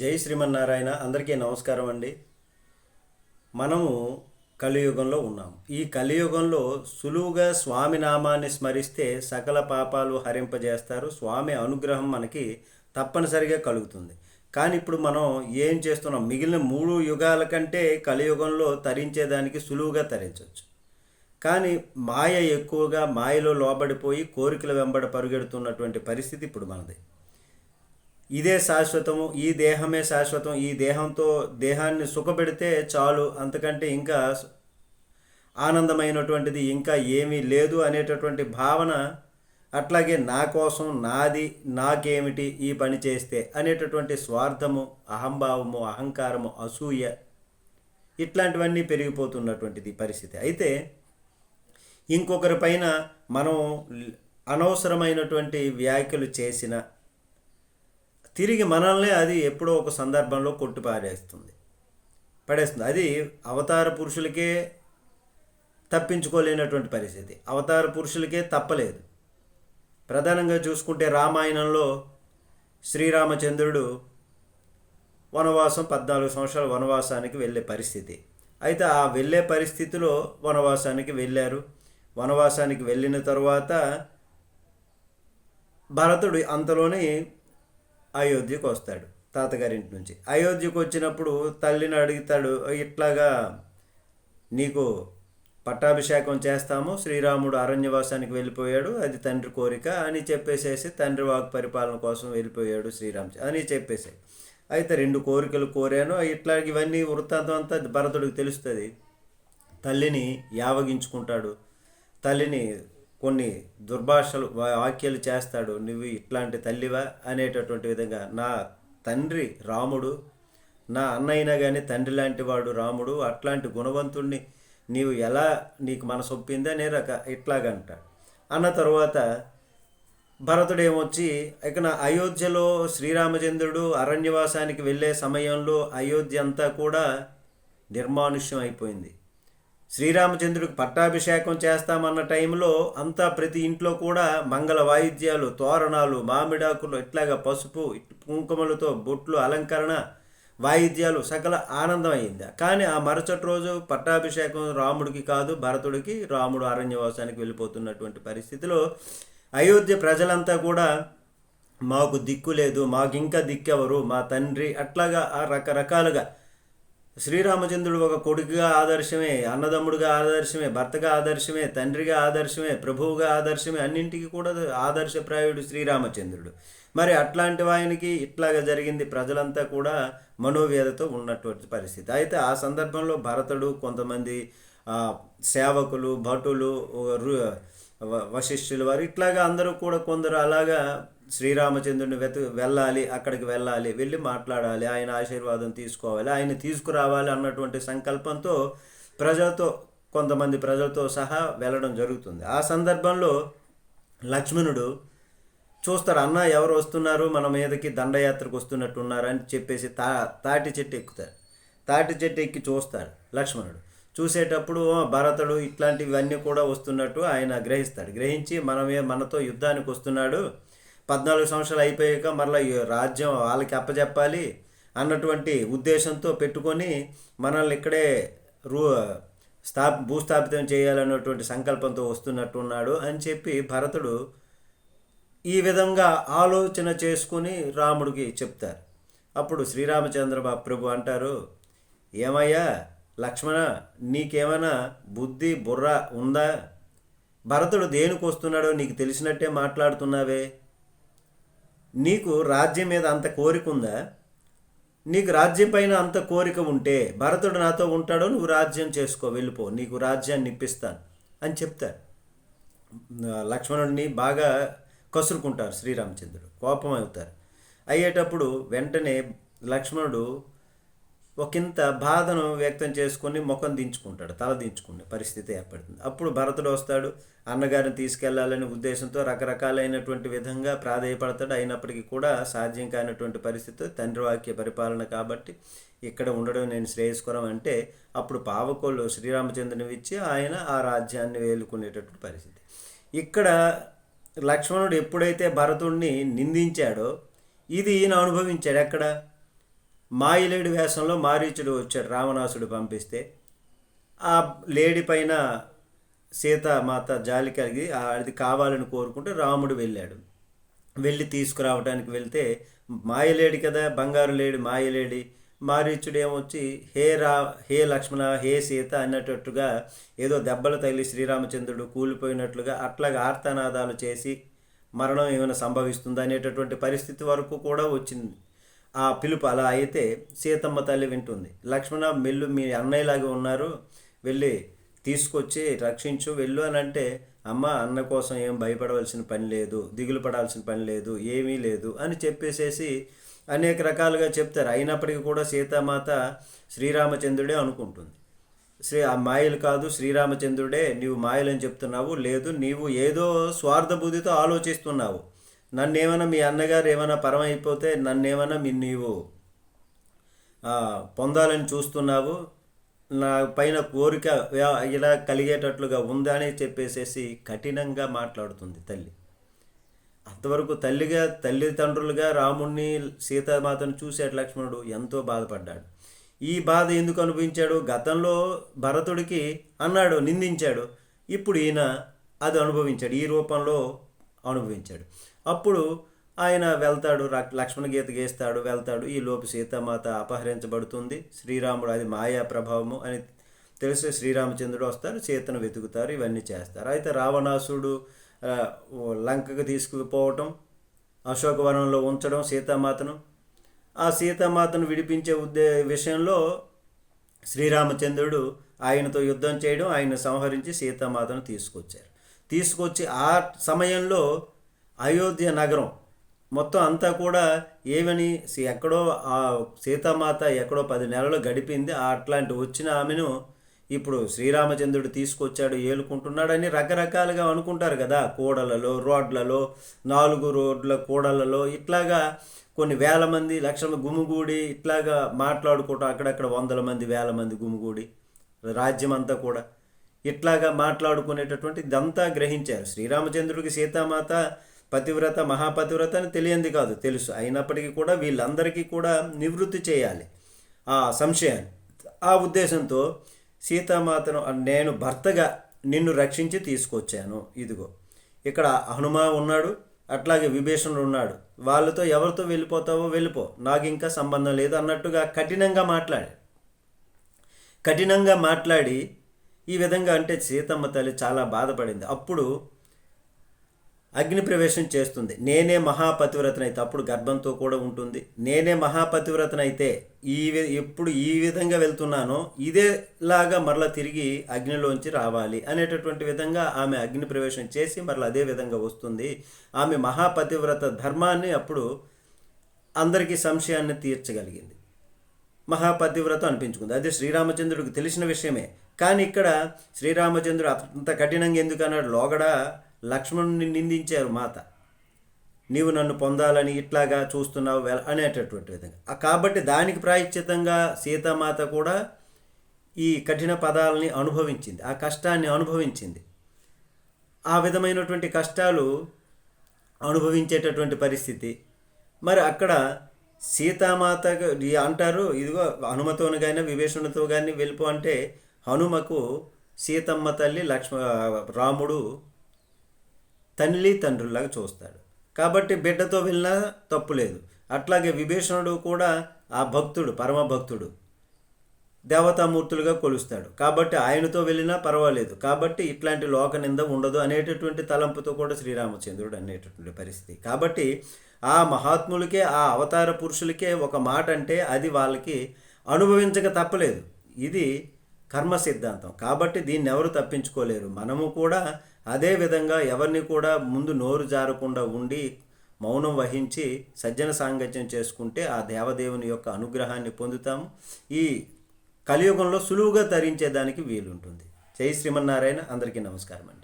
జై శ్రీమన్నారాయణ అందరికీ నమస్కారం అండి. మనము కలియుగంలో ఉన్నాం ఈ కలియుగంలో సులువుగా స్వామి నామాన్ని స్మరిస్తే సకల పాపాలు హరింపజేస్తారు. స్వామి అనుగ్రహం మనకి తప్పనిసరిగా కలుగుతుంది. కానీ ఇప్పుడు మనం ఏం చేస్తున్నాం? మిగిలిన మూడు యుగాల కంటే కలియుగంలో తరించేదానికి సులువుగా తరించవచ్చు కానీ మాయ ఎక్కువగా మాయలో లోబడిపోయి కోరికల వెంబడ పరుగెడుతున్నటువంటి పరిస్థితి ఇప్పుడు మనది. ఇదే శాశ్వతము ఈ దేహమే శాశ్వతం ఈ దేహంతో దేహాన్ని సుఖపెడితే చాలు. అంతకంటే ఇంకా ఆనందమైనటువంటిది ఇంకా ఏమీ లేదు అనేటటువంటి భావన అట్లాగే నా కోసం నాది నాకేమిటి ఈ పని చేస్తే అనేటటువంటి స్వార్థము అహంభావము అహంకారము అసూయ ఇట్లాంటివన్నీ పెరిగిపోతున్నటువంటిది పరిస్థితి. అయితే ఇంకొకరి పైన మనం అనవసరమైనటువంటి వ్యాఖ్యలు చేసిన తిరిగి మనల్ని అది ఎప్పుడో ఒక సందర్భంలో కొట్టి పారేస్తుంది పడేస్తుంది. అది అవతార పురుషులకే తప్పించుకోలేనటువంటి పరిస్థితి. అవతార పురుషులకే తప్పలేదు. ప్రధానంగా చూసుకుంటే రామాయణంలో శ్రీరామచంద్రుడు వనవాసం పద్నాలుగు సంవత్సరాల వనవాసానికి వెళ్ళే పరిస్థితి. అయితే ఆ వెళ్ళే పరిస్థితిలో వనవాసానికి వెళ్ళారు. వనవాసానికి వెళ్ళిన తరువాత భరతుడు అంతలోనే అయోధ్యకు వస్తాడు తాతగారింటి నుంచి అయోధ్యకు వచ్చినప్పుడు తల్లిని అడుగుతాడు ఇట్లాగా నీకు పట్టాభిషేకం చేస్తాము శ్రీరాముడు అరణ్యవాసానికి వెళ్ళిపోయాడు అది తండ్రి కోరిక అని చెప్పేసేసి తండ్రి వాక్ పరిపాలన కోసం వెళ్ళిపోయాడు శ్రీరామ్ అని చెప్పేసి అయితే రెండు కోరికలు కోరాను ఇట్లా ఇవన్నీ వృత్తాంతం అంతా భరతుడికి తెలుస్తుంది. తల్లిని యావగించుకుంటాడు తల్లిని కొన్ని దుర్భాషలు వాక్యాలు చేస్తాడు. నువ్వు ఇట్లాంటి తల్లివా? అనేటటువంటి విధంగా నా తండ్రి రాముడు నా అన్నయ్యనా కానీ తండ్రి లాంటి వాడు రాముడు అట్లాంటి గుణవంతుణ్ణి నీవు ఎలా నీకు మనసు అనే రక ఇట్లాగంట. అన్న తర్వాత భరతుడు ఏమొచ్చి ఇక నా అయోధ్యలో శ్రీరామచంద్రుడు అరణ్యవాసానికి వెళ్ళే సమయంలో అయోధ్య అంతా కూడా నిర్మానుష్యం అయిపోయింది. శ్రీరామచంద్రుడికి పట్టాభిషేకం చేస్తామన్న టైంలో అంతా ప్రతి ఇంట్లో కూడా మంగళ వాయిద్యాలు తోరణాలు మామిడాకులు ఇట్లాగా పసుపు కుంకుమలతో బొట్లు అలంకరణ వాయిద్యాలు సకల ఆనందం అయింది కానీ ఆ మరుసటి రోజు పట్టాభిషేకం రాముడికి కాదు భరతుడికి రాముడు అరణ్యవాసానికి వెళ్ళిపోతున్నటువంటి పరిస్థితిలో అయోధ్య ప్రజలంతా కూడా మాకు దిక్కు లేదు మాకు ఇంకా దిక్కెవరు మా తండ్రి అట్లాగా ఆ రకరకాలుగా శ్రీరామచంద్రుడు ఒక కొడుకుగా ఆదర్శమే అన్నదమ్ముడిగా ఆదర్శమే భర్తగా ఆదర్శమే తండ్రిగా ఆదర్శమే ప్రభువుగా ఆదర్శమే అన్నింటికి కూడా ఆదర్శప్రాయుడు శ్రీరామచంద్రుడు. మరి అట్లాంటి వాయనికి ఇట్లాగా జరిగింది ప్రజలంతా కూడా మనోవేదతో ఉన్నటువంటి పరిస్థితి. అయితే ఆ సందర్భంలో భరతుడు కొంతమంది సేవకులు భటులు వశిష్ఠులు వారు ఇట్లాగా అందరూ కూడా కొందరు అలాగా శ్రీరామచంద్రుని వెత వెళ్ళాలి అక్కడికి వెళ్ళాలి వెళ్ళి మాట్లాడాలి ఆయన ఆశీర్వాదం తీసుకోవాలి ఆయన తీసుకురావాలి అన్నటువంటి సంకల్పంతో ప్రజలతో కొంతమంది ప్రజలతో సహా వెళ్ళడం జరుగుతుంది. ఆ సందర్భంలో లక్ష్మణుడు చూస్తారు అన్న ఎవరు వస్తున్నారు? మన మీదకి దండయాత్రకు వస్తున్నట్టున్నారని అని చెప్పేసి తా తాటి చెట్టు ఎక్కుతారు తాటి చెట్టు ఎక్కి చూస్తాడు లక్ష్మణుడు. చూసేటప్పుడు భరతుడు ఇట్లాంటివన్నీ కూడా వస్తున్నట్టు ఆయన గ్రహిస్తాడు. గ్రహించి మనమే మనతో యుద్ధానికి వస్తున్నాడు. పద్నాలుగు సంవత్సరాలు అయిపోయాక మరలా రాజ్యం వాళ్ళకి అప్పచెప్పాలి అన్నటువంటి ఉద్దేశంతో పెట్టుకొని మనల్ని ఇక్కడే రూ స్థా భూస్థాపితం చేయాలన్నటువంటి సంకల్పంతో వస్తున్నట్టున్నాడు అని చెప్పి భరతుడు ఈ విధంగా ఆలోచన చేసుకుని రాముడికి చెప్తారు. అప్పుడు శ్రీరామచంద్ర ప్రభు అంటారు ఏమయ్యా లక్ష్మణ నీకేమైనా బుద్ధి బుర్ర ఉందా? భరతుడు దేనికి వస్తున్నాడో నీకు తెలిసినట్టే మాట్లాడుతున్నావే. నీకు రాజ్యం మీద అంత కోరిక ఉందా? నీకు రాజ్యం పైన అంత కోరిక ఉంటే భరతుడు నాతో ఉంటాడో నువ్వు రాజ్యం చేసుకో వెళ్ళిపో నీకు రాజ్యాన్ని ఇప్పిస్తాను అని చెప్తారు లక్ష్మణుడిని బాగా కసురుకుంటారు శ్రీరామచంద్రుడు కోపం అవుతారు. అయ్యేటప్పుడు వెంటనే లక్ష్మణుడు ఒకంత బాధను వ్యక్తం చేసుకుని ముఖం దించుకుంటాడు తల దించుకునే పరిస్థితి ఏర్పడుతుంది. అప్పుడు భరతుడు వస్తాడు అన్నగారిని తీసుకెళ్ళాలనే ఉద్దేశంతో రకరకాలైనటువంటి విధంగా ప్రాధేయపడతాడు. అయినప్పటికీ కూడా సాధ్యం కానటువంటి పరిస్థితి తండ్రి వాక్య పరిపాలన కాబట్టి ఇక్కడ ఉండడం నేను శ్రేయస్కరం అంటే అప్పుడు పావకోళ్ళు శ్రీరామచంద్రుని ఇచ్చి ఆయన ఆ రాజ్యాన్ని వేలుకునేటటువంటి పరిస్థితి. ఇక్కడ లక్ష్మణుడు ఎప్పుడైతే భరతుడిని నిందించాడో ఇది ఈయన అనుభవించాడు ఎక్కడ? మాయిలేడి వేషంలో మారీచుడు వచ్చాడు రావణాసుడు పంపిస్తే. ఆ లేడి పైన సీతామాత జాలి కలిగి అది కావాలని కోరుకుంటే రాముడు వెళ్ళాడు. వెళ్ళి తీసుకురావడానికి వెళ్తే మాయలేడి కదా బంగారు లేడి మాయలేడి. మారీచుడు ఏమొచ్చి హే రా హే లక్ష్మణ హే సీత అన్నట్టుగా ఏదో దెబ్బలు తగిలి శ్రీరామచంద్రుడు కూలిపోయినట్లుగా అట్లాగా ఆర్తనాదాలు చేసి మరణం ఏమైనా సంభవిస్తుందా? అనేటటువంటి పరిస్థితి వరకు కూడా వచ్చింది. ఆ పిలుపు అలా అయితే సీతమ్మ తల్లి వింటుంది. లక్ష్మణ మెల్లు మీ అన్నయ్యలాగే ఉన్నారు. వెళ్ళి తీసుకొచ్చి రక్షించు. వెళ్ళు అని అంటే అమ్మ అన్న కోసం ఏం భయపడవలసిన పని లేదు. దిగులు పడాల్సిన పని లేదు. ఏమీ లేదు అని చెప్పేసేసి అనేక రకాలుగా చెప్తారు. అయినప్పటికీ కూడా సీతామాత శ్రీరామచంద్రుడే అనుకుంటుంది. శ్రీ ఆ మాయలు కాదు. శ్రీరామచంద్రుడే నీవు మాయలని చెప్తున్నావు. లేదు నీవు ఏదో స్వార్థ బుద్ధితో ఆలోచిస్తున్నావు. నన్నేమైనా మీ అన్నగారు ఏమైనా పరం అయిపోతే నన్నేమైనా మీ నీవు. పొందాలని చూస్తున్నావు. నా పైన కోరిక ఇలా కలిగేటట్లుగా ఉందా అని చెప్పేసేసి కఠినంగా మాట్లాడుతుంది తల్లి. అంతవరకు తల్లిగా తల్లిదండ్రులుగా రాముణ్ణి సీతామాతను చూశాడు లక్ష్మణుడు ఎంతో బాధపడ్డాడు. ఈ బాధ ఎందుకు అనుభవించాడు? గతంలో భరతుడికి అన్నాడు నిందించాడు. ఇప్పుడు ఈయన అది అనుభవించాడు ఈ రూపంలో అనుభవించాడు. అప్పుడు ఆయన వెళ్తాడు లక్ష్మణ గీత గీస్తాడు వెళ్తాడు. ఈ లోపు సీతామాత అపహరించబడుతుంది. శ్రీరాముడు అది మాయా ప్రభావము అని తెలిసి శ్రీరామచంద్రుడు వస్తారు సీతను వెతుకుతారు ఇవన్నీ చేస్తారు. అయితే రావణాసుడు లంకకు తీసుకుపోవటం అశోకవనంలో ఉంచడం సీతామాతను. ఆ సీతామాతను విడిపించే ఉద్దే విషయంలో శ్రీరామచంద్రుడు ఆయనతో యుద్ధం చేయడం ఆయన సంహరించి సీతామాతను తీసుకొచ్చారు. తీసుకొచ్చి ఆ సమయంలో అయోధ్య నగరం. మొత్తం అంతా కూడా ఏమని ఎక్కడో ఆ సీతామాత ఎక్కడో పది నెలలు గడిపింది. అట్లాంటి వచ్చిన ఆమెను ఇప్పుడు శ్రీరామచంద్రుడు తీసుకొచ్చాడు ఏలుకుంటున్నాడని రకరకాలుగా అనుకుంటారు కదా. కూడలలో రోడ్లలో నాలుగు రోడ్ల కూడలలో ఇట్లాగా కొన్ని వేల మంది లక్షల గుమిగూడి ఇట్లాగా మాట్లాడుకోవటం అక్కడక్కడ వందల మంది వేల మంది గుమిగూడి రాజ్యం అంతా కూడా ఇట్లాగా మాట్లాడుకునేటటువంటి ఇదంతా గ్రహించారు. శ్రీరామచంద్రుడికి సీతామాత పతివ్రత మహాపతివ్రత అని తెలియంది కాదు తెలుసు. అయినప్పటికీ కూడా వీళ్ళందరికీ కూడా నివృత్తి చేయాలి. ఆ సంశయాన్ని. ఆ ఉద్దేశంతో సీతామాతను నేను భర్తగా నిన్ను రక్షించి తీసుకొచ్చాను. ఇదిగో. ఇక్కడ హనుమ ఉన్నాడు అట్లాగే విభీషణుడు ఉన్నాడు. వాళ్ళతో ఎవరితో వెళ్ళిపోతావో వెళ్ళిపో. నాకు ఇంకా సంబంధం లేదు అన్నట్టుగా కఠినంగా మాట్లాడి. కఠినంగా మాట్లాడి ఈ విధంగా అంటే సీతమ్మ తల్లి చాలా బాధపడింది. అప్పుడు అగ్ని ప్రవేశం చేస్తుంది. నేనే మహాపతివ్రతనైతే అప్పుడు గర్భంతో కూడా ఉంటుంది. నేనే మహాపతివ్రతనైతే ఈ వి- ఎప్పుడు ఈ విధంగా వెళ్తున్నానో ఇదేలాగా మరలా తిరిగి అగ్నిలోంచి రావాలి అనేటటువంటి విధంగా ఆమె అగ్ని ప్రవేశం చేసి మరలా అదే విధంగా వస్తుంది. ఆమె మహాపతివ్రత ధర్మాన్ని అప్పుడు అందరికీ సంశయాన్ని తీర్చగలిగింది. మహాపతివ్రత అనిపించుకుంది. అదే శ్రీరామచంద్రుడికి తెలిసిన విషయమే. కానీ ఇక్కడ శ్రీరామచంద్రుడు అంత కఠినంగా ఎందుకన్నాడు లోగడా లోగడ లక్ష్మణుని నిందించారు మాత. నీవు నన్ను పొందాలని ఇట్లాగా చూస్తున్నావు వెల- అనేటటువంటి విధంగా. కాబట్టి దానికి ప్రాయశ్చితంగా సీతామాత కూడా ఈ కఠిన పదాలని అనుభవించింది. ఆ కష్టాన్ని అనుభవించింది. ఆ విధమైనటువంటి కష్టాలు అనుభవించేటటువంటి పరిస్థితి. మరి అక్కడ సీతామాత అంటారు ఇదిగో హనుమతోను కానీ విభీషణుడితో కానీ వెళ్ళిపో అంటే హనుమకు సీతమ్మ తల్లి లక్ష్మ రాముడు తల్లి తండ్రులాగా చూస్తాడు. కాబట్టి బిడ్డతో వెళ్ళినా తప్పు లేదు. అట్లాగే విభీషణుడు కూడా ఆ భక్తుడు పరమ భక్తుడు. దేవతామూర్తులుగా కొలుస్తాడు. కాబట్టి ఆయనతో వెళ్ళినా పర్వాలేదు. కాబట్టి ఇట్లాంటి లోక నింద ఉండదు అనేటటువంటి తలంపుతో కూడా శ్రీరామచంద్రుడు అనేటటువంటి పరిస్థితి. కాబట్టి ఆ మహాత్ములకే ఆ అవతార పురుషులకే ఒక మాట అంటే అది వాళ్ళకి అనుభవించక తప్పలేదు. ఇది కర్మ సిద్ధాంతం. కాబట్టి దీన్ని ఎవరు తప్పించుకోలేరు. మనము కూడా అదే విధంగా ఎవరిని కూడా ముందు నోరు జారకుండా ఉండి మౌనం వహించి సజ్జన సాంగత్యం చేసుకుంటే ఆ దేవదేవుని యొక్క అనుగ్రహాన్ని పొందుతాము. ఈ కలియుగంలో సులువుగా ధరించేదానికి వీలుంటుంది. జై శ్రీమన్నారాయణ. అందరికీ నమస్కారం అండి